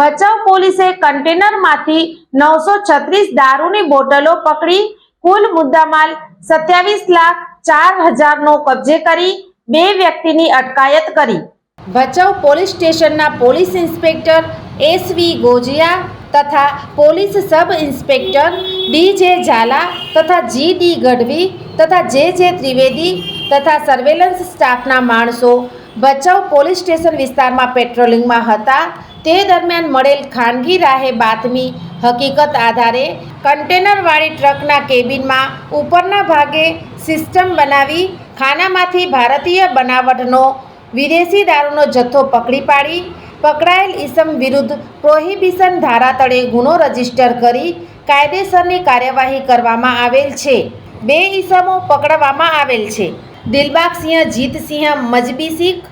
Bhachau પોલીસે કન્ટેનરમાંથી નવસો છત્રીસ દારૂની બોટલો પકડી, કુલ મુદ્દામાલ સત્યાવીસ લાખ ચાર હજારનો કબજે કરી, બે વ્યક્તિની અટકાયત કરી. ભચાઉ પોલીસ સ્ટેશનના police inspector S V Gojiya તથા પોલીસ સબ ઇન્સ્પેક્ટર ડી જે ઝાલા તથા જી ડી ગઢવી તથા જે જે ત્રિવેદી તથા સર્વેલન્સ સ્ટાફના માણસો ભચાઉ પોલીસ સ્ટેશન વિસ્તારમાં પેટ્રોલિંગમાં હતા. તે દરમિયાન મળેલ ખાનગી રાહે બાતમી હકીકત આધારે કન્ટેનરવાળી ટ્રકના કેબિનમાં ઉપરના ભાગે સિસ્ટમ બનાવી ખાનામાંથી ભારતીય બનાવટનો વિદેશી દારૂનો જથ્થો પકડી પાડી, પકડાયેલ ઈસમ વિરુદ્ધ પ્રોહિબિશન ધારા તળે ગુનો રજિસ્ટર કરી કાયદેસરની કાર્યવાહી કરવામાં આવેલ છે. બે ઇસમો પકડવામાં આવેલ છે. દિલબાગસિંહ જીતસિંહ મજબી શીખ,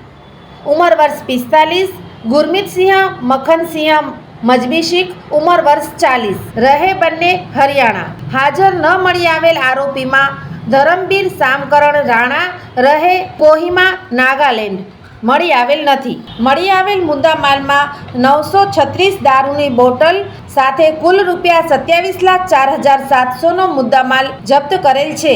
ઉંમર વર્ષ પિસ્તાલીસ ગુરમીતસિંહ મખનસિંહ મજબી શીખ, ઉંમર વર્ષ ચાલીસ. રહે બંને હરિયાણા. હાજર ન મળી આવેલ આરોપીમાં ધરમબીર સામકરણ રાણા, રહે કોહિમા, નાગાલેન્ડ. મળી આવેલ નથી. મળી આવેલ મુદ્દામાલમાં નવસો છત્રીસ દારૂની બોટલ સાથે કુલ રૂપિયા સત્યાવીસ લાખ ચાર હજાર સાતસોનો મુદ્દામાલ જપ્ત કરેલ છે.